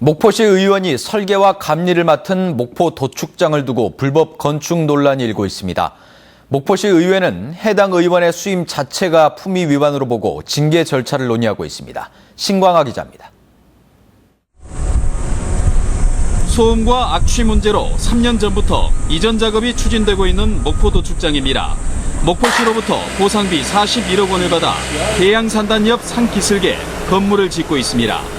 목포시 의원이 설계와 감리를 맡은 목포 도축장을 두고 불법 건축 논란이 일고 있습니다. 목포시 의회는 해당 의원의 수임 자체가 품위 위반으로 보고 징계 절차를 논의하고 있습니다. 신광하 기자입니다. 소음과 악취 문제로 3년 전부터 이전 작업이 추진되고 있는 목포 도축장입니다. 목포시로부터 보상비 41억 원을 받아 계양산단 옆 산기슭에 건물을 짓고 있습니다.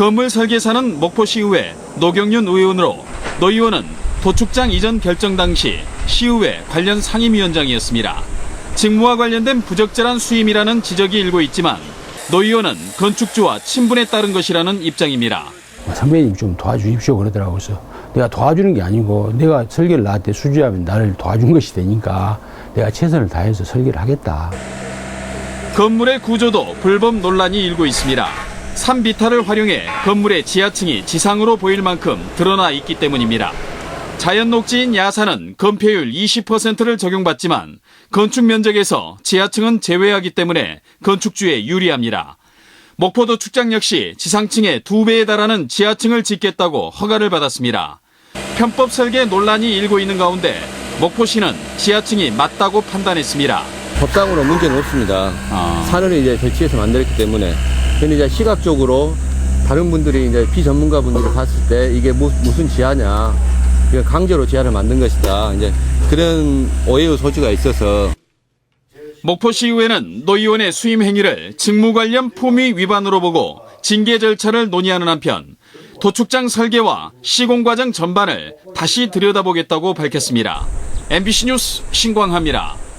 건물 설계사는 목포시의회 노경윤 의원으로 노 의원은 도축장 이전 결정 당시 시의회 관련 상임위원장이었습니다. 직무와 관련된 부적절한 수임이라는 지적이 일고 있지만 노 의원은 건축주와 친분에 따른 것이라는 입장입니다. 선배님 좀 도와주십시오 그러더라고요. 그래서 내가 도와주는 게 아니고 내가 설계를 나한테 수주하면 나를 도와준 것이 되니까 내가 최선을 다해서 설계를 하겠다. 건물의 구조도 불법 논란이 일고 있습니다. 3비타를 활용해 건물의 지하층이 지상으로 보일 만큼 드러나 있기 때문입니다. 자연 녹지인 야산은 건폐율 20%를 적용받지만 건축 면적에서 지하층은 제외하기 때문에 건축주에 유리합니다. 목포도 축장 역시 지상층의 두 배에 달하는 지하층을 짓겠다고 허가를 받았습니다. 편법 설계 논란이 일고 있는 가운데 목포시는 지하층이 맞다고 판단했습니다. 법상으로 문제는 없습니다. 산을 이제 배치해서 만들었기 때문에. 근데 이제 시각적으로 다른 분들이 이제 비전문가 분들이 봤을 때 이게 무, 무슨 지하냐. 이거 강제로 지하를 만든 것이다. 이제 그런 오해의 소지가 있어서 목포시의회는 노 의원의 수임 행위를 직무 관련 품위 위반으로 보고 징계 절차를 논의하는 한편 도축장 설계와 시공 과정 전반을 다시 들여다보겠다고 밝혔습니다. MBC 뉴스 신광하입니다.